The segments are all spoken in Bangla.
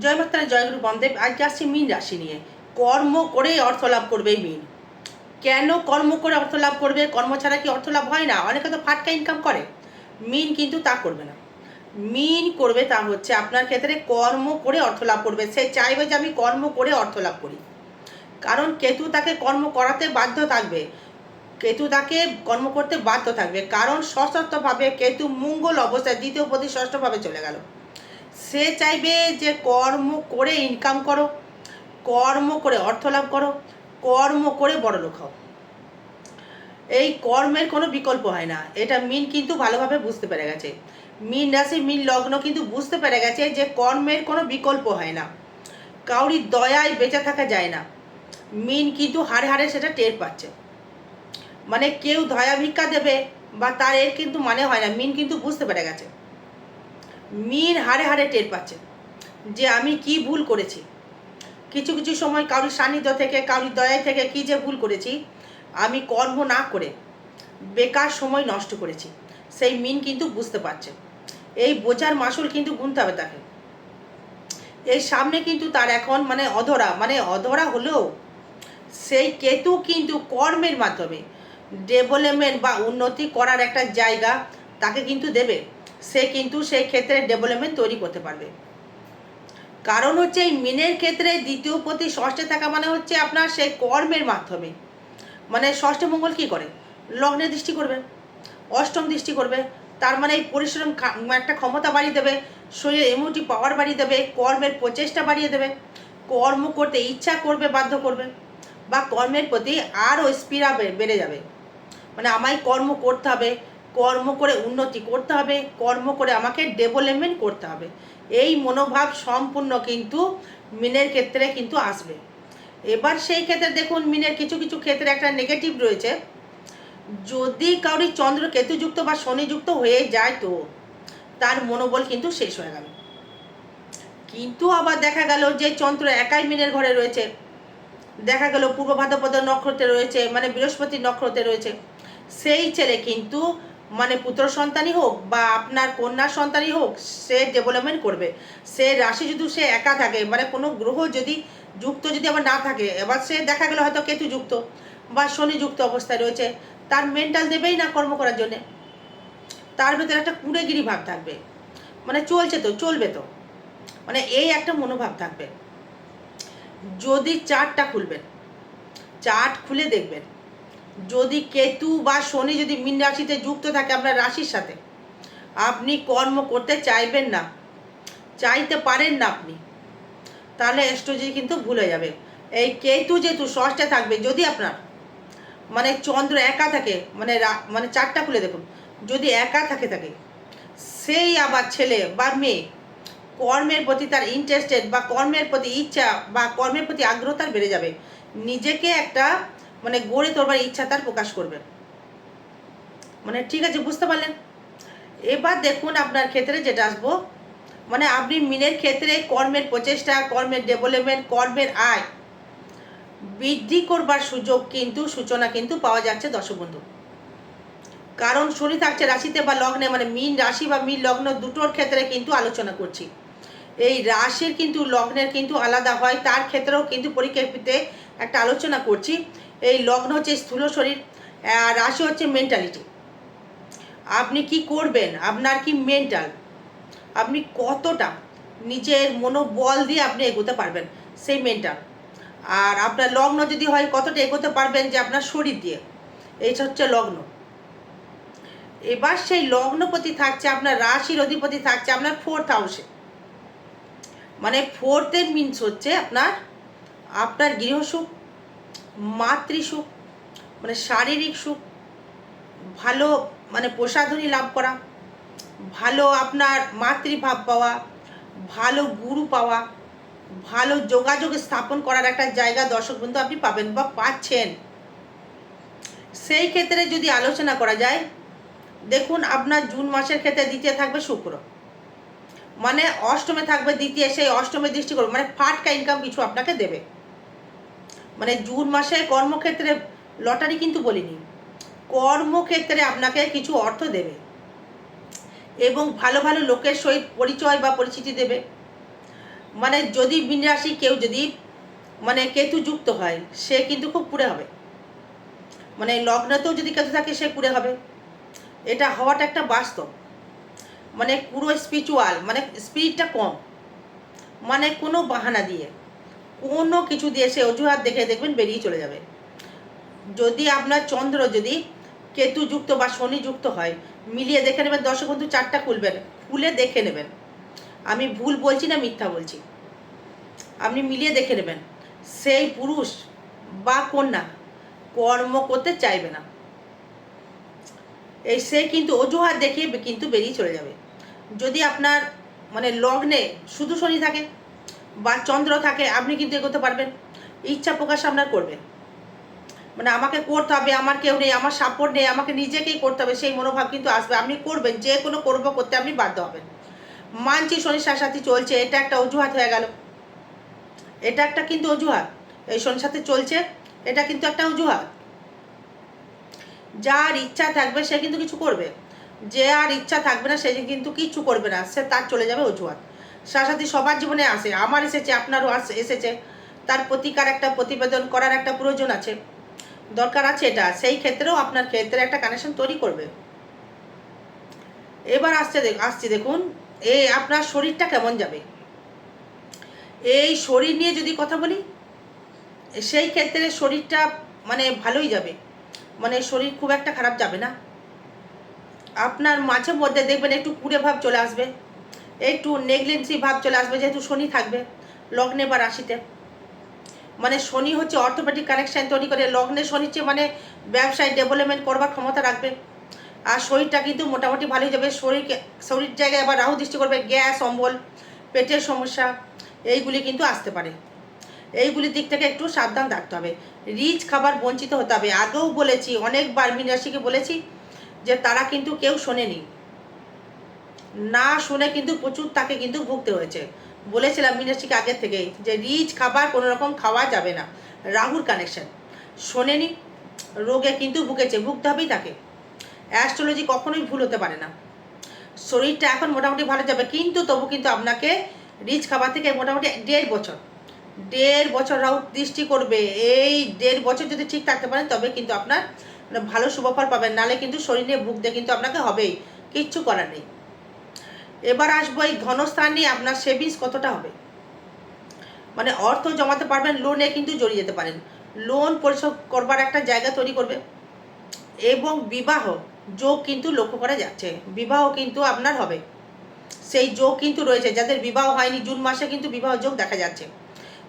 জয় মাতারা জয়গুরু বন্দেব আজকে আসছি মিন রাশি নিয়ে। কর্ম করে অর্থ লাভ করবে মিন। কেন কর্ম করে অর্থ লাভ করবে? কর্ম ছাড়া কি অর্থ লাভ হয় না? অনেকে তো ফাটকা ইনকাম করে। মিন কিন্তু তা করবে না। মিন করবে তা হচ্ছে আপনার ক্ষেত্রে কর্ম করে অর্থ লাভ করবে। সে চাইবে যে আমি কর্ম করে অর্থ লাভ করি। কারণ কেতু তাকে কর্ম করাতে বাধ্য থাকবে। কেতু তাকে কর্ম করতে বাধ্য থাকবে। কারণ সশস্ত্রভাবে কেতু মঙ্গল অবস্থায় দ্বিতীয় প্রতি ষষ্ঠভাবে চলে গেল। সে চাইবে যে কর্ম করে ইনকাম করো, কর্ম করে অর্থ লাভ করো, কর্ম করে বড় লোক হও। এই কর্মের কোনো বিকল্প হয় না। এটা মিন কিন্তু ভালোভাবে বুঝতে পেরে গেছে। মিন রাশি, মিন লগ্ন কিন্তু বুঝতে পেরে গেছে যে কর্মের কোনো বিকল্প হয় না। কাউরি দয়ায় বেঁচে থাকা যায় না। মিন কিন্তু হাড়ে হাড়ে সেটা টের পাচ্ছে। মানে কেউ দয়া ভিক্ষা দেবে বা তার এর কিন্তু মানে হয় না। মিন কিন্তু বুঝতে পেরে গেছে। মিন হাড়ে হাড়ে টের পাচ্ছে যে আমি কি ভুল করেছি। কিছু কিছু সময় কারোর সান্নিধ্য থেকে, কারোর দয়া থেকে কি যে ভুল করেছি, আমি কর্ম না করে বেকার সময় নষ্ট করেছি। সেই মিন কিন্তু বুঝতে পারছে। এই বোঝার মাসুল কিন্তু গুনতে হবে তাকে। এই সামনে কিন্তু তার এখন মানে অধরা মানে অধরা হলেও সেই কেতু কিন্তু কর্মের মাধ্যমে ডেভেলপমেন্ট বা উন্নতি করার একটা জায়গা তাকে কিন্তু দেবে। সে কিন্তু সেই ক্ষেত্রে ডেভেলপমেন্ট তৈরি করতে পারবে। কারণ হচ্ছে এই মিনের ক্ষেত্রে দ্বিতীয় প্রতি ষষ্ঠে থাকা মানে হচ্ছে আপনার সেই কর্মের মাধ্যমে। মানে ষষ্ঠ মঙ্গল কি করে? লগ্নে দৃষ্টি করবে, অষ্টম দৃষ্টি করবে, তার মানে এই পরিশ্রম একটা ক্ষমতা বাড়িয়ে দেবে, শরীরে ইমিউনিটি পাওয়ার বাড়িয়ে দেবে, কর্মের প্রচেষ্টা বাড়িয়ে দেবে, কর্ম করতে ইচ্ছা করবে, বাধ্য করবে, বা কর্মের প্রতি আরও স্পিরা বেড়ে যাবে। মানে আমায় কর্ম করতে হবে কর্ম করে উন্নতি করতে হবে, কর্ম করে আমাকে ডেভেলপমেন্ট করতে হবে। এই মনোভাব সম্পূর্ণ কিন্তু মিনের ক্ষেত্রে কিন্তু আসবে। এবার সেই ক্ষেত্রে দেখুন, মিনের কিছু কিছু ক্ষেত্রে একটা নেগেটিভ রয়েছে। যদি কাউরি চন্দ্র কেতুযুক্ত বা শনিযুক্ত হয়ে যায় তো তার মনোবল কিন্তু শেষ হয়ে গেল। কিন্তু আবার দেখা গেল যে চন্দ্র একাই মিনের ঘরে রয়েছে। দেখা গেল পূর্ব ভাদ্রপদ নক্ষত্রে রয়েছে মানে বৃহস্পতি নক্ষত্রে রয়েছে। সেই ছেলে কিন্তু মানে পুত্র সন্তানই হোক বা আপনার কন্যা সন্তানই হোক, সে ডেভেলপমেন্ট করবে। সে রাশি যদি সে একা থাকে মানে কোনো গ্রহ যদি যুক্ত যদি আবার না থাকে, এবার সে দেখা গেলো হয়তো কেতু যুক্ত বা শনি যুক্ত অবস্থায় রয়েছে, তার মেন্টাল দেবেই না কর্ম করার জন্যে। তার ভেতরে একটা কুড়েগিরি ভাব থাকবে। মানে চলছে তো, চলবে তো। মানে এই একটা মনোভাব থাকবে। যদি চার্টটা খুলবেন চার্ট খুলে দেখবেন যদি কেতু বা শনি যদি মিন রাশিতে যুক্ত থাকে আপনার রাশির সাথে, আপনি কর্ম করতে চাইবেন না, চাইতে পারেন না আপনি, তাহলে অ্যাস্ট্রোলজি কিন্তু ভুল যাবে। এই কেতু যেহেতু ষষ্ঠে থাকবে, যদি আপনার মানে চন্দ্র একা থাকে মানে মানে চারটা খুলে দেখুন, যদি একা থাকে থাকে, সেই আবার ছেলে বা মেয়ে কর্মের প্রতি তার ইন্টারেস্টেড বা কর্মের প্রতি ইচ্ছা বা কর্মের প্রতি আগ্রহ তার বেড়ে যাবে। নিজেকে একটা মানে গড়ে তোলবার ইচ্ছা তার প্রকাশ করবে। মানে ঠিক আছে, বুঝতে পারলেন? এবার দেখুন আপনার ক্ষেত্রে যেটা আসব। মানে আপনি মিনের ক্ষেত্রে কর্মের প্রচেষ্টা, কর্মের ডেভেলপমেন্ট কর্মের আয় বৃদ্ধি করবার সুযোগ কিন্তু, সূচনা কিন্তু পাওয়া যাচ্ছে দর্শক বন্ধু কারণ শনি থাকছে রাশিতে বা লগ্নে মানে মিন রাশি বা মিন লগ্ন দুটোর ক্ষেত্রে কিন্তু আলোচনা করছি। এই রাশির কিন্তু, লগ্নের কিন্তু আলাদা হয়, তার ক্ষেত্রেও কিন্তু পরিপ্রেক্ষিতে একটা আলোচনা করছি। এই লগ্ন হচ্ছে স্থূল শরীর আর রাশি হচ্ছে মেন্টালিটি আপনি কি করবেন? আপনার কি মেন্টাল আপনি কতটা নিজের মনোবল দিয়ে আপনি এগোতে পারবেন সেই মেন্টাল আর আপনার লগ্ন যদি হয়, কতটা এগোতে পারবেন যে আপনার শরীর দিয়ে? এই হচ্ছে লগ্ন। এবার সেই লগ্নপতি থাকছে, আপনার রাশির অধিপতি থাকছে, আপনার ফোর্থ হাউসে মানে ফোর্থের মিনস হচ্ছে আপনার আপনার গৃহসুখ মাতৃসুখ মানে শারীরিক সুখ, ভালো মানে প্রসাধনী লাভ করা, ভালো আপনার মাতৃভাব পাওয়া, ভালো গুরু পাওয়া, ভালো যোগাযোগ স্থাপন করার একটা জায়গা দর্শক বন্ধু আপনি পাবেন বা পাচ্ছেন। সেই ক্ষেত্রে যদি আলোচনা করা যায়, দেখুন আপনার জুন মাসের ক্ষেত্রে দ্বিতীয় থাকবে শুক্র। মানে অষ্টমে থাকবে দ্বিতীয়, সেই অষ্টমে দৃষ্টি করবে মানে ফাটকা ইনকাম কিছু আপনাকে দেবে। মানে জুন মাসে কর্মক্ষেত্রে, লটারি কিন্তু বলিনি। কর্মক্ষেত্রে আপনাকে কিছু অর্থ দেবে। এবং ভালো ভালো লোকের সহিত পরিচয় বা পরিচিতি দেবে। মানে যদি মীন রাশি কেউ যদি মানে কেতু যুক্ত হয়, সে কিন্তু খুব পুড়ে হবে। মানে লগ্নতেও যদি কেতু থাকে, সে পুড়ে হবে। এটা হওয়াটা একটা বাস্তব। মানে পুরো স্পিরিচুয়াল মানে স্পিরিটটা কম। মানে কোনো বাহানা দিয়ে। কোনো কিছু দিয়ে সে অজুহাত দেখে দেখবেন বেরিয়ে চলে যাবে। যদি আপনার চন্দ্র যদি কেতু যুক্ত বা শনি যুক্ত হয়, মিলিয়ে দেখে নেবেন, দর্শক বন্ধু চারটা খুলবেন, খুলে দেখে নেবেন। আমি ভুল বলছি না মিথ্যা বলছি? আপনি মিলিয়ে দেখে নেবেন, সেই পুরুষ বা কন্যা কর্ম করতে চাইবে না। এই সে কিন্তু অজুহাত দেখিয়ে কিন্তু বেরিয়ে চলে যাবে। যদি আপনার মানে লগ্নে শুধু শনি থাকে বা চন্দ্র থাকে, আপনি কিন্তু এগোতে পারবেন। ইচ্ছা প্রকাশ আপনার করবেন মানে আমাকে করতে হবে, আমার কেউ নেই, আমার সাপোর্ট নেই, আমাকে নিজেকেই করতে হবে, সেই মনোভাব কিন্তু আসবে। আপনি করবেন, যে কোনো কর্ম করতে আপনি বাধ্য হবেন। মানছি শনির সাথে চলছে, এটা একটা অজুহাত হয়ে গেল। এটা একটা কিন্তু অজুহাত। এই শনির সাথে চলছে, এটা কিন্তু একটা অজুহাত। যার ইচ্ছা থাকবে, সে কিন্তু কিছু করবে। যে আর ইচ্ছা থাকবে না, সে কিন্তু কিচ্ছু করবে না, সে তার চলে যাবে অজুহাত। সাথে সবার জীবনে আসে আমার এসেছে, আপনারও আস, এসেছে। তার প্রতিকার একটা, প্রতিবেদন করার একটা প্রয়োজন আছে। দরকার আছে এটা, সেই ক্ষেত্রেও আপনার ক্ষেত্রে একটা কানেকশন তৈরি করবে। এবার আসছে আসছে দেখুন এই আপনার শরীরটা কেমন যাবে? এই শরীর নিয়ে যদি কথা বলি, সেই ক্ষেত্রে শরীরটা মানে ভালোই যাবে। মানে শরীর খুব একটা খারাপ যাবে না। আপনার মাঝে মধ্যে দেখবেন একটু কুড়ে ভাব চলে আসবে। একটু নেগলেন্সি ভাব চলে আসবে, যেহেতু শনি থাকবে লগ্নে বা রাশিতে। মানে শনি হচ্ছে অর্থোপেটিক কানেকশান তৈরি করে, লগ্নে শনির চেয়ে মানে ব্যবসায় ডেভেলপমেন্ট করবার ক্ষমতা রাখবে। আর শরীরটা কিন্তু মোটামুটি ভালোই যাবে, শরীরকে, শরীর জায়গায় আবার রাহু দৃষ্টি করবে, গ্যাস, অম্বল, পেটের সমস্যা, এইগুলি কিন্তু আসতে পারে। এইগুলির দিক থেকে একটু সাবধান থাকতে হবে। রিচ খাবার বঞ্চিত হতে হবে। আগেও বলেছি, অনেকবার মিনাশিকে বলেছি যে তারা কিন্তু কেউ শোনেনি। না শুনে কিন্তু প্রচুর তাকে কিন্তু ভুগতে হয়েছে। বলেছিলাম মিনাশিকে আগের থেকেই যে রিচ খাবার কোনো রকম খাওয়া যাবে না। রাহুর কানেকশন শোনেনি, রোগে কিন্তু ভুগেছে, ভুগতে হবেই তাকে। অ্যাস্ট্রোলজি কখনোই ভুল হতে পারে না। শরীরটা এখন মোটামুটি ভালো যাবে, কিন্তু তবু কিন্তু আপনাকে রিচ খাবার থেকে মোটামুটি দেড় বছর দেড় বছর রাহু দৃষ্টি করবে। এই দেড় বছর যদি ঠিক থাকতে পারেন, তবে কিন্তু আপনার ভালো শুভফল পাবেন। নালে কিন্তু শরীর ভুগতে কিন্তু আপনাকে হবেই। কিচ্ছু করার নেই। এবার আসব এই ধনস্থান নিয়ে, আপনার সেভিংস কতটা হবে? মানে অর্থ জমাতে পারবেন লোনে কিন্তু জড়িয়ে যেতে পারেন। লোন পরিশোধ করবার একটা জায়গা তৈরি করবে। এবং বিবাহ, যোগ কিন্তু লক্ষ্য করা যাচ্ছে। বিবাহ কিন্তু আপনার হবে। সেই যোগ কিন্তু রয়েছে। যাদের বিবাহ হয়নি, জুন মাসে কিন্তু বিবাহ যোগ দেখা যাচ্ছে।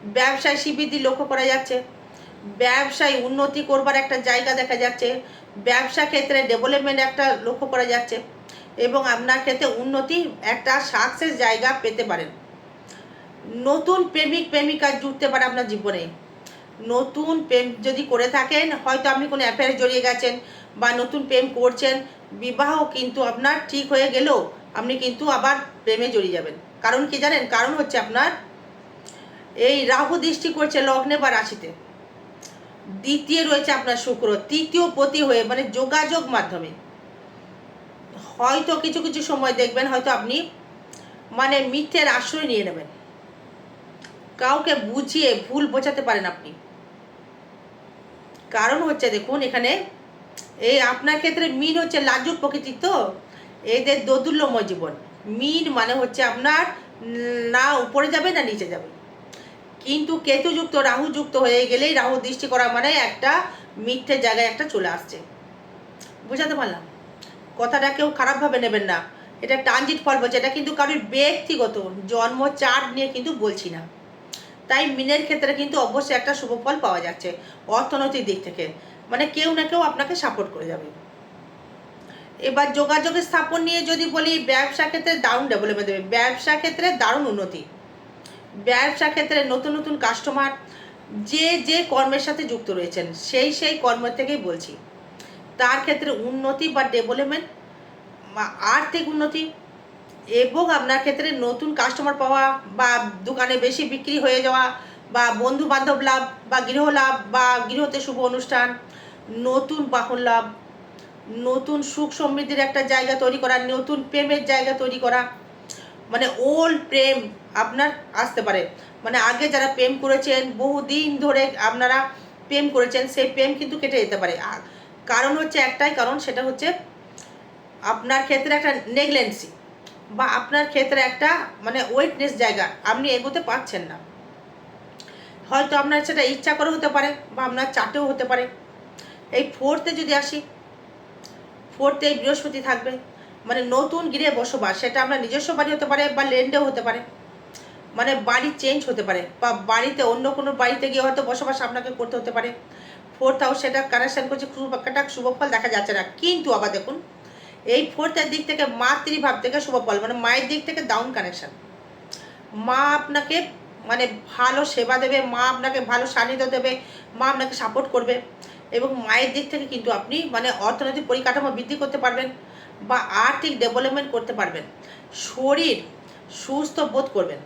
ব্যবসায় শিবৃদ্ধি লক্ষ্য করা যাচ্ছে। ব্যবসায় উন্নতি করবার একটা জায়গা দেখা যাচ্ছে। ব্যবসা ক্ষেত্রে ডেভেলপমেন্ট একটা লক্ষ্য করা যাচ্ছে। এবং আপনার ক্ষেত্রে উন্নতি একটা সাকসেস জায়গা পেতে পারেন। নতুন প্রেমিক, প্রেমিকা জুটতে পারে আপনার জীবনে। নতুন প্রেম যদি করে থাকেন, হয়তো আপনি কোনো অ্যাফেয়ারে জড়িয়ে গেছেন বা নতুন প্রেম করছেন, বিবাহ কিন্তু আপনার ঠিক হয়ে গেলেও আপনি কিন্তু আবার প্রেমে জড়িয়ে যাবেন। কারণ কি জানেন? কারণ হচ্ছে আপনার এই রাহু দৃষ্টি করছে লগ্নে বা রাশিতে। দ্বিতীয় রয়েছে আপনার শুক্র। তৃতীয় পতি হয়ে মানে যোগাযোগ মাধ্যমে। হয়তো কিছু কিছু সময় দেখবেন, হয়তো আপনি মানে মিথ্যের আশ্রয় নিয়ে নেবেন। কাউকে বুঝিয়ে ভুল বোঝাতে পারেন আপনি। কারণ হচ্ছে দেখুন, এখানে এই আপনার ক্ষেত্রে মিন হচ্ছে লাজুক প্রকৃতির তো, এদের দোদুল্যময় জীবন। মিন মানে হচ্ছে আপনার না উপরে যাবে, না নিচে যাবে। কিন্তু কেতুযুক্ত, রাহুযুক্ত হয়ে গেলেই রাহু দৃষ্টি করা মানে একটা মিথ্যে জায়গায় একটা চলে আসছে। বুঝাতে পারলাম? কথাটা কেউ খারাপভাবে নেবেন না। এটা ট্রানজিট ফল বলছে এটা কিন্তু কারোর ব্যক্তিগত, জন্ম চার্ট নিয়ে কিন্তু বলছি না। তাই মিনের ক্ষেত্রে কিন্তু অবশ্যই একটা শুভ ফল পাওয়া যাচ্ছে, অর্থনৈতিক দিক থেকে। মানে কেউ না কেউ আপনাকে সাপোর্ট করে যাবে। এবার যোগাযোগের স্থাপন নিয়ে যদি বলি, ব্যবসা ক্ষেত্রে দারুণ ডেভেলপমেন্ট দেবে। ব্যবসা ক্ষেত্রে দারুণ উন্নতি। ব্যবসা ক্ষেত্রে নতুন নতুন কাস্টমার যে যে কর্মের সাথে যুক্ত রয়েছেন, সেই সেই কর্মের থেকেই বলছি। তার ক্ষেত্রে উন্নতি বা ডেভেলপমেন্ট আর্থিক উন্নতি এবং আপনার ক্ষেত্রে নতুন কাস্টমার পাওয়া বা দোকানে বেশি বিক্রি হয়ে যাওয়া বা বন্ধু বান্ধব লাভ বা গৃহ লাভ বা গৃহতে শুভ অনুষ্ঠান, নতুন বাহন লাভ, নতুন সুখ সমৃদ্ধির একটা জায়গা তৈরি করা, নতুন প্রেমের জায়গা তৈরি করা মানে ওল্ড প্রেম আপনার আসতে পারে। মানে আগে যারা প্রেম করেছেন, বহুদিন ধরে আপনারা প্রেম করেছেন, সেই প্রেম কিন্তু কেটে যেতে পারে। কারণ হচ্ছে একটাই কারণ, সেটা হচ্ছে আপনার ক্ষেত্রে একটা নেগলেন্সি বা আপনার ক্ষেত্রে একটা মানে ওয়েটনেস জায়গা, আপনি এগোতে পারছেন না। হয়তো আপনার সেটা ইচ্ছা করে হতে পারে বা আপনার চাটেও হতে পারে। এই ফোর্থে যদি আসি ফোর্থে এই বৃহস্পতি থাকবে মানে নতুন গৃহে বসবাস, সেটা আপনার নিজস্ব বাড়ি হতে পারে বা ল্যান্ডেও হতে পারে মানে বাড়ি চেঞ্জ হতে পারে বা বাড়িতে অন্য কোনো বাড়িতে গিয়ে হয়তো বসবাস আপনাকে করতে হতে পারে। ফোর্থ হাউস সেটা কানেকশন করছে খুব একটা শুভফল দেখা যাচ্ছে না। কিন্তু আবার দেখুন, এই ফোর্থের দিক থেকে মাতৃভাব থেকে শুভ শুভফল মানে মায়ের দিক থেকে ডাউন কানেকশন মা আপনাকে মানে ভালো সেবা দেবে, মা আপনাকে ভালো সান্নিধ্য দেবে, মা আপনাকে সাপোর্ট করবে এবং মায়ের দিক থেকে কিন্তু আপনি মানে অর্থনৈতিক পরিকাঠামো বৃদ্ধি করতে পারবেন বা আর্থিক ডেভেলপমেন্ট করতে পারবেন। শরীর সুস্থ বোধ করবেন।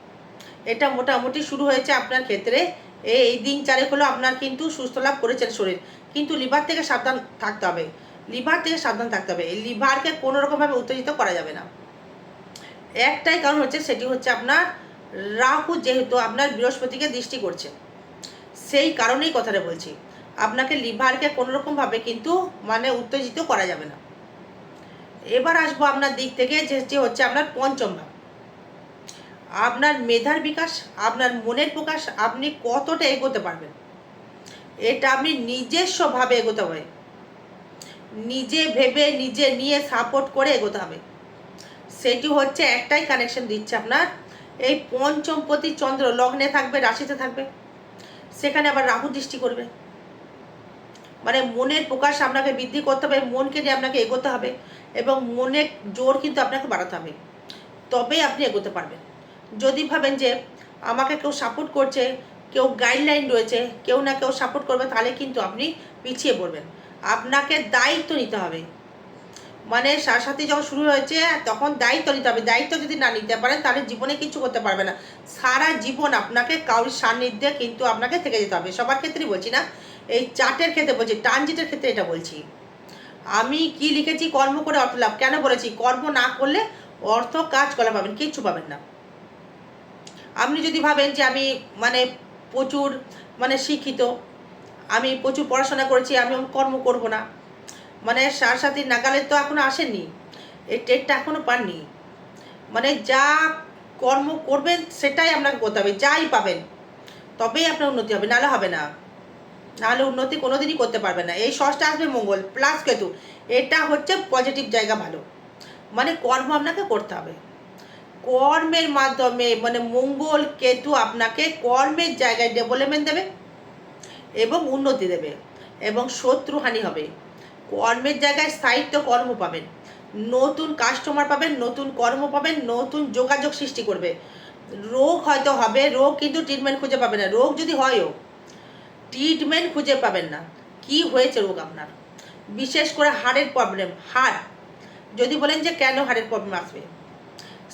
এটা মোটামুটি শুরু হয়েছে আপনার ক্ষেত্রে। এই দিন চারেক হলো আপনার কিন্তু সুস্থ লাভ করেছেন শরীর। কিন্তু লিভার থেকে সাবধান থাকতে হবে। লিভার থেকে সাবধান থাকতে হবে। এই লিভারকে কোনো রকমভাবে উত্তেজিত করা যাবে না। একটাই কারণ হচ্ছে, সেটি হচ্ছে আপনার রাহু যেহেতু আপনার বৃহস্পতিকে দৃষ্টি করছে। সেই কারণেই কথাটা বলছি। আপনাকে লিভারকে কোনো রকমভাবে কিন্তু মানে উত্তেজিত করা যাবে না। এবার আসব আপনার দিক থেকে, যেটি হচ্ছে আপনার পঞ্চম ভাব। আপনার মেধার বিকাশ, আপনার মনের প্রকাশ, আপনি কতটা এগোতে পারবেন? এটা আপনি নিজস্বভাবে এগোতে হবে। নিজে ভেবে, নিজে নিয়ে সাপোর্ট করে এগোতে হবে। সেটি হচ্ছে একটাই কানেকশন দিচ্ছে আপনার। এই পঞ্চমপতি চন্দ্র লগ্নে থাকবে, রাশিতে থাকবে। সেখানে আবার রাহু দৃষ্টি করবে। মানে মনের প্রকাশ আপনাকে বৃদ্ধি করতে হবে, মনকে নিয়ে আপনাকে এগোতে হবে এবং মনের জোর কিন্তু আপনাকে বাড়াতে হবে। তবেই আপনি এগোতে পারবেন। যদি ভাবেন যে আমাকে কেউ সাপোর্ট করছে, কেউ গাইডলাইন রয়েছে, কেউ না কেউ সাপোর্ট করবে, তাহলে কিন্তু আপনি পিছিয়ে পড়বেন। আপনাকে দায়িত্ব নিতে হবে। মানে সাথে যখন শুরু হয়েছে, তখন দায়িত্ব নিতে হবে। দায়িত্ব যদি না নিতে পারেন, তাহলে জীবনে কিছু করতে পারবে না। সারা জীবন আপনাকে কারোর সান্নিধ্যে কিন্তু আপনাকে থেকে যেতে হবে। সবার ক্ষেত্রেই বলছি না, এই চার্টের ক্ষেত্রে বলছি ট্রানজিটের ক্ষেত্রে এটা বলছি। আমি কি লিখেছি, কর্ম করে অর্থ লাভ। কেন বলেছি? কর্ম না করলে অর্থ কাজ করা পাবেন, কিচ্ছু পাবেন না। আপনি যদি ভাবেন যে আমি মানে প্রচুর মানে শিক্ষিত, আমি প্রচুর পড়াশোনা করেছি, আমি কর্ম করব না মানে সারসাথী নাগালে তো এখনও আসেননি এই টেটটা এখনও পাননি মানে যা কর্ম করবেন সেটাই আপনাকে করতে হবে, যাই পাবেন, তবেই আপনার উন্নতি হবে, নাহলে হবে না, নাহলে উন্নতি কোনোদিনই করতে পারবে না, এই ষষ্ঠে আসবে মঙ্গল প্লাস কেতু, এটা হচ্ছে পজিটিভ জায়গা ভালো মানে কর্ম আপনাকে করতে হবে। কর্মের মাধ্যমে মানে মঙ্গল কেতু আপনাকে কর্মের জায়গায় ডেভেলপমেন্ট দেবে এবং উন্নতি দেবে এবং শত্রুহানি হবে। কর্মের জায়গায় স্থায়িত্ব কর্ম পাবেন, নতুন কাস্টমার পাবেন, নতুন কর্ম পাবেন, নতুন যোগাযোগ সৃষ্টি করবে। রোগ হয়তো হবে, রোগ কিন্তু ট্রিটমেন্ট খুঁজে পাবে না, রোগ যদি হয়ও ট্রিটমেন্ট খুঁজে পাবেন না। কি হয়েছে রোগ আপনার? বিশেষ করে হাড়ের প্রবলেম হাড়। যদি বলেন যে কেন হাড়ের প্রবলেম আসবে?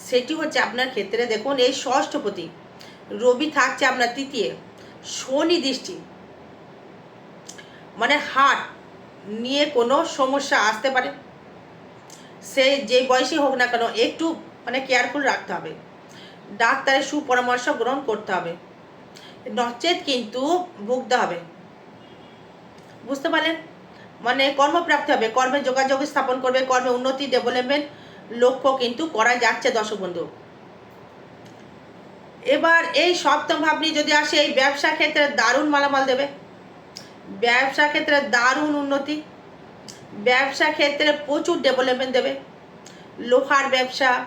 সেটি হচ্ছে আপনার ক্ষেত্রে দেখুন, এই ষষ্ঠপতি, রবি থাকছে আপনার তৃতীয়, শনি দৃষ্টি মানে হার্ট নিয়ে কোনো সমস্যা আসতে পারে। সে যে বয়সী হোক না কেন একটু মানে কেয়ারফুল রাখতে হবে। ডাক্তারের সুপরামর্শ গ্রহণ করতে হবে। নচেত কিন্তু ভুগতে হবে। বুঝতে পারলেন? মানে কর্মপ্রাপ্তি হবে, কর্মে যোগাযোগ স্থাপন করবে, কর্মে উন্নতি ডেভেলপমেন্ট লক্ষ্য কিন্তু করা যাচ্ছে, দর্শক বন্ধু। এবার এই সপ্তম ভাবনি যদি আসে, এই ব্যবসা ক্ষেত্রে দারুণ মালামাল দেবে। ব্যবসা ক্ষেত্রে দারুণ উন্নতি। ব্যবসা ক্ষেত্রে প্রচুর ডেভেলপমেন্ট দেবে। লোহার ব্যবসা,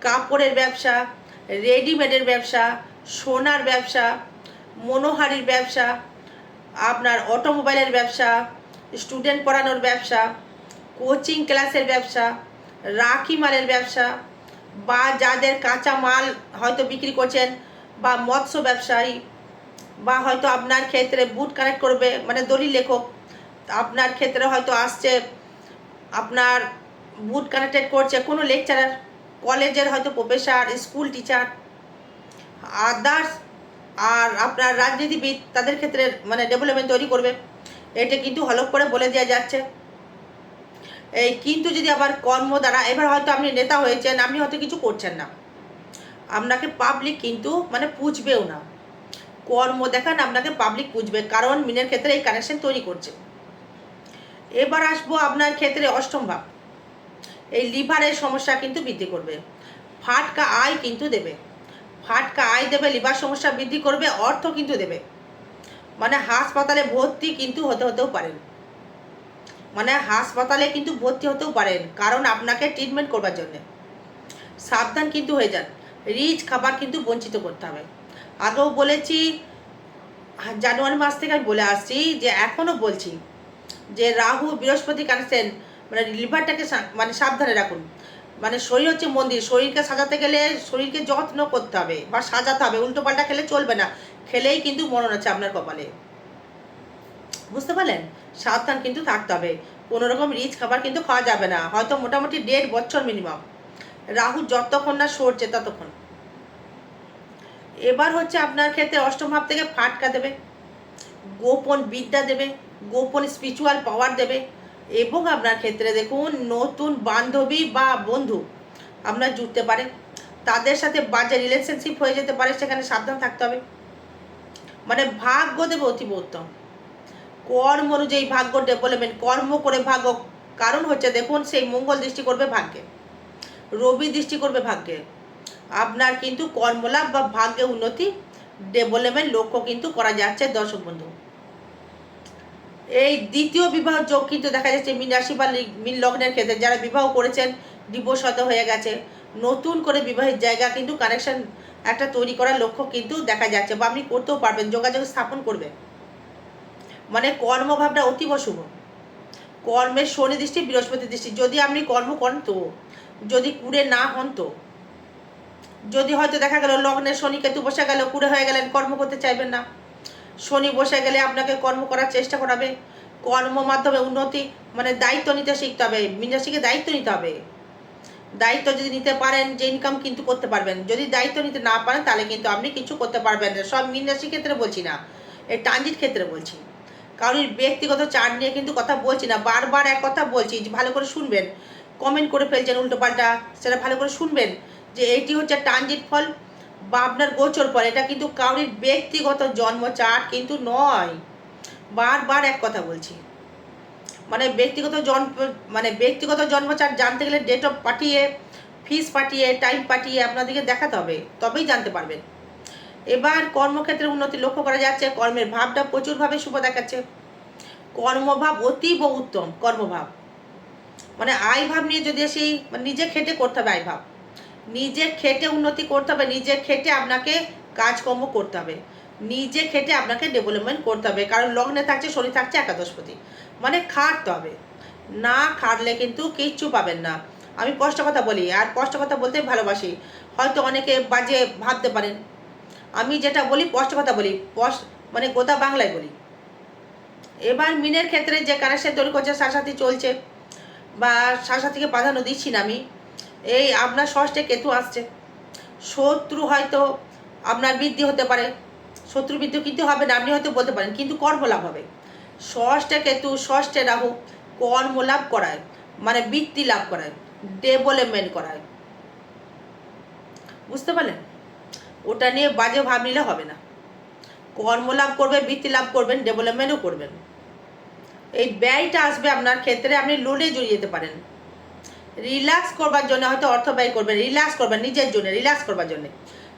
কাপড়ের ব্যবসা রেডিমেডের ব্যবসা, সোনার ব্যবসা, মনোহারির ব্যবসা, আপনার অটোমোবাইলের ব্যবসা স্টুডেন্ট পড়ানোর ব্যবসা কোচিং ক্লাসের ব্যবসা রাখি মালের ব্যবসা, বা যাদের কাঁচা মাল হয়তো বিক্রি করছেন, বা মৎস্য ব্যবসায়ী, বা হয়তো আপনার ক্ষেত্রে বুট কানেক্ট করবে মানে দলিল লেখক, আপনার ক্ষেত্রে হয়তো আসছে, আপনার বুট কানেক্টেড করছে কোনো লেকচারার কলেজের হয়তো প্রফেসর স্কুল টিচার আদার্স আর আপনার রাজনীতিবিদ, তাদের ক্ষেত্রে মানে ডেভেলপমেন্ট তৈরি করবে। এটা কিন্তু হলক করে বলে দেওয়া যাচ্ছে। এই, কিন্তু যদি আবার কর্ম দ্বারা, এবার হয়তো আপনি নেতা হয়েছেন, আপনি হয়তো কিছু করছেন না। আপনাকে পাবলিক কিন্তু মানে পুজবেও না। কর্ম দেখান, আপনাকে পাবলিক পুজবে, কারণ মিনের ক্ষেত্রে এই কানেকশন তৈরি করছে। এবার আসব আপনার ক্ষেত্রে অষ্টম ভাব। এই লিভারের সমস্যা কিন্তু বৃদ্ধি করবে। ফাটকা আয় কিন্তু দেবে। ফাটকা আয় দেবে লিভার সমস্যা বৃদ্ধি করবে, অর্থ কিন্তু দেবে। মানে হাসপাতালে ভর্তি কিন্তু হতে হতেও পারেন মানে হাসপাতালে কিন্তু ভর্তি হতেও পারেন, কারণ আপনাকে ট্রিটমেন্ট করবার জন্যে। সাবধান কিন্তু হয়ে যান। রিচ খাবার কিন্তু বঞ্চিত করতে হবে। আগেও বলেছি, জানুয়ারি মাস থেকে আমি বলে আসছি যে এখনও বলছি যে রাহু, বৃহস্পতি কানেকশন মানে লিভারটাকে মানে সাবধানে রাখুন। মানে শরীর হচ্ছে মন্দির, শরীরকে সাজাতে গেলে শরীরকে যত্ন করতে হবে বা সাজাতে হবে উল্টো পাল্টা খেলে চলবে না। খেলেই কিন্তু মরণ আছে আপনার কপালে। বুঝতে পারলেন? সাবধান কিন্তু থাকতে হবে। কোনো রকম রিচ খাবার কিন্তু খাওয়া যাবে না। হয়তো মোটামুটি দেড় বছর মিনিমাম রাহু যতক্ষণ না সরছে ততক্ষণ। এবার হচ্ছে আপনার ক্ষেত্রে অষ্টম ভাব থেকে ফাটকা দেবে। গোপন বিদ্যা দেবে, গোপন স্পিরিচুয়াল পাওয়ার দেবে এবং আপনার ক্ষেত্রে দেখুন নতুন বান্ধবী বা বন্ধু আপনার জুটতে পারে। তাদের সাথে বাজে রিলেশনশিপ হয়ে যেতে পারে, সেখানে সাবধান থাকতে হবে। মানে ভাগ্য দেবে অতীব উত্তম কর্ম অনুযায়ী ভাগ্য ডেভেলপমেন্ট কর্ম করে ভাগ্য। কারণ হচ্ছে দেখুন, সেই মঙ্গল দৃষ্টি করবে ভাগ্যে। রবি দৃষ্টি করবে ভাগ্যে। আপনার কিন্তু কর্মলাভ বা ভাগ্যে উন্নতি ডেভেলপমেন্ট লক্ষ্য কিন্তু করা যাচ্ছে, দর্শক বন্ধু। এই দ্বিতীয় বিবাহ যোগ কিন্তু দেখা যাচ্ছে মিন রাশি বা মিন লগ্নের ক্ষেত্রে যারা বিবাহ করেছেন ডিভোর্স হয়ে গেছে, নতুন করে বিবাহের জায়গা কিন্তু কানেকশন একটা তৈরি করার লক্ষ্য কিন্তু দেখা যাচ্ছে বা আপনি করতেও পারবেন, যোগাযোগ স্থাপন করবে মানে কর্মভাবটা অতীব শুভ। কর্মের শনি দৃষ্টি বৃহস্পতি দৃষ্টি। যদি আপনি কর্ম করেন তো, যদি কুড়ে না হন তো। যদি হয়তো দেখা গেল লগ্নে শনি কেতু বসে গেল, কুড়ে হয়ে গেলেন, কর্ম করতে চাইবেন না। শনি বসে গেলে আপনাকে কর্ম করার চেষ্টা করাবে। কর্ম মাধ্যমে উন্নতি মানে দায়িত্ব নিতে শিখতে হবে। মিনাসিকে দায়িত্ব নিতে হবে। দায়িত্ব যদি নিতে পারেন, যে ইনকাম কিন্তু করতে পারবেন। যদি দায়িত্ব নিতে না পারেন, তাহলে কিন্তু আপনি কিছু করতে পারবেন না। সব মিনাসি ক্ষেত্রে বলছি না। এই ট্রানজিট ক্ষেত্রে বলছি। কারোর ব্যক্তিগত চার্ট নিয়ে কিন্তু কথা বলছি না, বারবার এক কথা বলছি, যে ভালো করে শুনবেন। কমেন্ট করে ফেলছেন উল্টো পাল্টা সেটা ভালো করে শুনবেন, যে এইটি হচ্ছে ট্রানজিট ফল বা আপনার গোচর ফল, এটা কিন্তু কারোর ব্যক্তিগত জন্ম চার্ট কিন্তু নয়। বারবার এক কথা বলছি। মানে ব্যক্তিগত জন্ম মানে ব্যক্তিগত জন্ম চার্ট জানতে গেলে ডেট অফ পাঠিয়ে ফিস পাঠিয়ে টাইম পাঠিয়ে আপনাদেরকে দেখাতে হবে, তবেই জানতে পারবেন। এবার কর্মক্ষেত্রে উন্নতি লক্ষ্য করা যাচ্ছে। কর্মের ভাবটা প্রচুরভাবে শুভ দেখাচ্ছে। কর্মভাব অতীব উত্তম, কর্মভাব। মানে আয় ভাব নিয়ে যদি সেই মানে নিজে খেটে করতে হবে আয় ভাব। নিজে খেটে উন্নতি করতে হবে, নিজে খেটে আপনাকে কাজকর্ম করতে হবে। নিজে খেটে আপনাকে ডেভেলপমেন্ট করতে হবে। কারণ লগ্নে থাকছে শরীর থাকছে, একাদশপতি। মানে খাটতে হবে। না খাটলে কিন্তু কিচ্ছু পাবেন না। আমি স্পষ্ট কথা বলি, আর স্পষ্ট কথা বলতে ভালোবাসি। হয়তো অনেকে বাজে ভাবতে পারেন। আমি যেটা বলি, স্পষ্ট কথা বলি মানে গোদা বাংলায় বলি। এবার মিনের ক্ষেত্রে যে কানেকশন তৈরি করছে সাথে চলছে, বা সাথীকে প্রাধান্য দিচ্ছি না আমি, এই আপনার ষষ্ঠে কেতু আসছে। শত্রু হয়তো আপনার বৃদ্ধি হতে পারে, শত্রু বৃদ্ধি কিন্তু হবে না, আপনি হয়তো বলতে পারেন, কিন্তু কর্মলাভ হবে। ষষ্ঠে কেতু, ষষ্ঠে রাহু, কর্মলাভ করায় মানে বৃত্তি লাভ করায় ডেভেলপমেন্ট করায়। বুঝতে পারলেন? ওটা নিয়ে বাজে ভাব নিলে হবে না। কর্মলাভ করবে বৃত্তি লাভ করবেন ডেভেলপমেন্টও করবেন। এই ব্যয়টা আসবে আপনার ক্ষেত্রে, আপনি লোনে জড়িয়ে যেতে পারেন। রিল্যাক্স করবার জন্য হয়তো অর্থ ব্যয় করবেন রিল্যাক্স করবেন নিজের জন্য রিল্যাক্স করবার জন্য।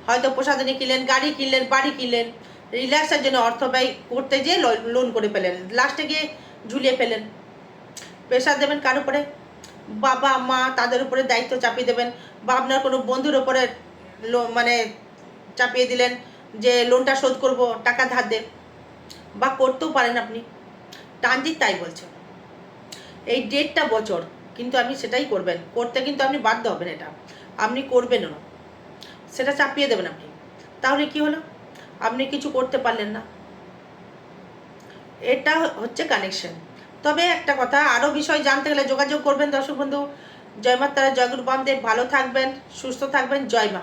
হয়তো প্রসাধনী কিনলেন, গাড়ি কিনলেন, বাড়ি কিনলেন রিল্যাক্সের জন্য অর্থ ব্যয় করতে গিয়ে লোন করে ফেলেন। লাস্টে গিয়ে ঝুলিয়ে ফেলেন। প্রেশার দেবেন কার উপরে? বাবা, মা, তাদের উপরে দায়িত্ব চাপিয়ে দেবেন। বা আপনার কোনো বন্ধুর উপরে মানে চাপিয়ে দিলেন যে লোনটা শোধ করব, টাকা ধার দে। বা করতেও পারেন আপনি। ট্রানজিট তাই বলছে। এই ডেটটা বছর, কিন্তু আপনি সেটাই করবেন। করতে কিন্তু আপনি বাধ্য হবেন এটা। আপনি করবেনও। না সেটা চাপিয়ে দেবেন আপনি। তাহলে কি হলো? আপনি কিছু করতে পারলেন না। এটা হচ্ছে কানেকশন তবে একটা কথা আরও বিষয় জানতে গেলে যোগাযোগ করবেন দর্শক বন্ধু। জয় মাতারা জয়গুরু বামদেব। ভালো থাকবেন, সুস্থ থাকবেন। জয় মা।